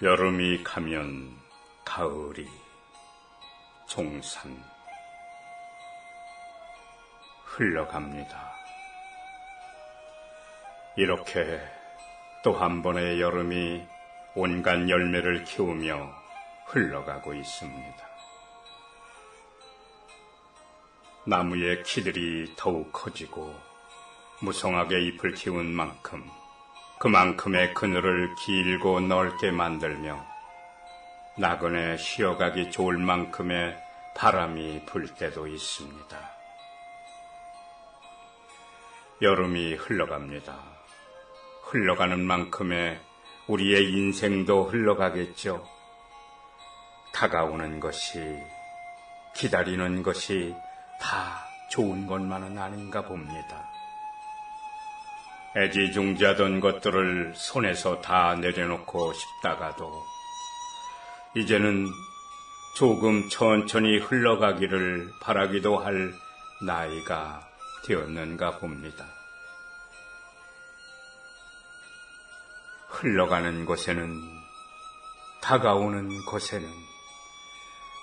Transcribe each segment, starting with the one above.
여름이 가면 가을이 종산 흘러갑니다. 이렇게 또 한 번의 여름이 온갖 열매를 키우며 흘러가고 있습니다. 나무의 키들이 더욱 커지고 무성하게 잎을 키운 만큼 그만큼의 그늘을 길고 넓게 만들며 나그네 쉬어가기 좋을 만큼의 바람이 불 때도 있습니다. 여름이 흘러갑니다. 흘러가는 만큼의 우리의 인생도 흘러가겠죠. 다가오는 것이, 기다리는 것이 다 좋은 것만은 아닌가 봅니다. 애지중지하던 것들을 손에서 다 내려놓고 싶다가도 이제는 조금 천천히 흘러가기를 바라기도 할 나이가 되었는가 봅니다. 흘러가는 곳에는 다가오는 곳에는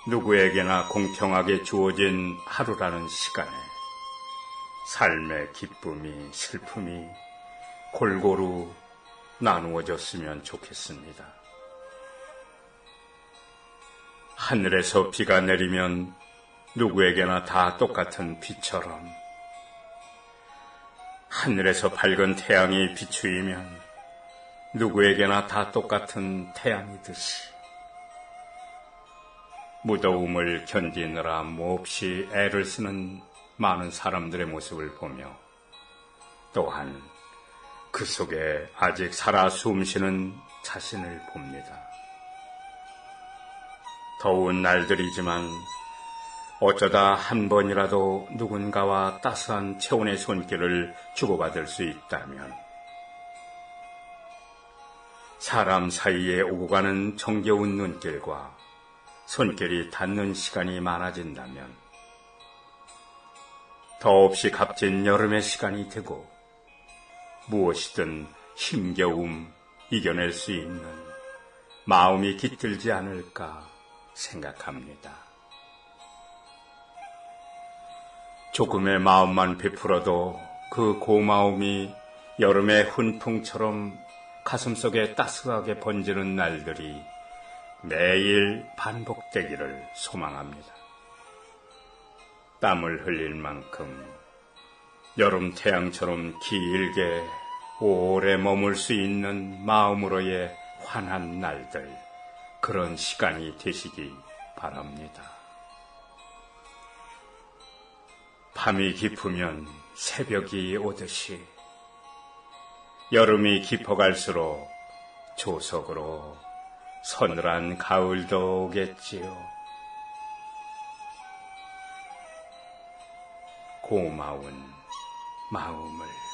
누구에게나 공평하게 주어진 하루라는 시간에 삶의 기쁨이 슬픔이 골고루 나누어졌으면 좋겠습니다. 하늘에서 비가 내리면 누구에게나 다 똑같은 비처럼 하늘에서 밝은 태양이 비추이면 누구에게나 다 똑같은 태양이듯이 무더움을 견디느라 몹시 애를 쓰는 많은 사람들의 모습을 보며 또한 그 속에 아직 살아 숨쉬는 자신을 봅니다. 더운 날들이지만 어쩌다 한 번이라도 누군가와 따스한 체온의 손길을 주고받을 수 있다면 사람 사이에 오고 가는 정겨운 눈길과 손길이 닿는 시간이 많아진다면 더없이 값진 여름의 시간이 되고 무엇이든 힘겨움 이겨낼 수 있는 마음이 깃들지 않을까 생각합니다. 조금의 마음만 베풀어도 그 고마움이 여름의 훈풍처럼 가슴속에 따스하게 번지는 날들이 매일 반복되기를 소망합니다. 땀을 흘릴 만큼 여름 태양처럼 길게 오래 머물 수 있는 마음으로의 환한 날들, 그런 시간이 되시기 바랍니다. 밤이 깊으면 새벽이 오듯이 여름이 깊어갈수록 조석으로 서늘한 가을도 오겠지요. 고마운 마음을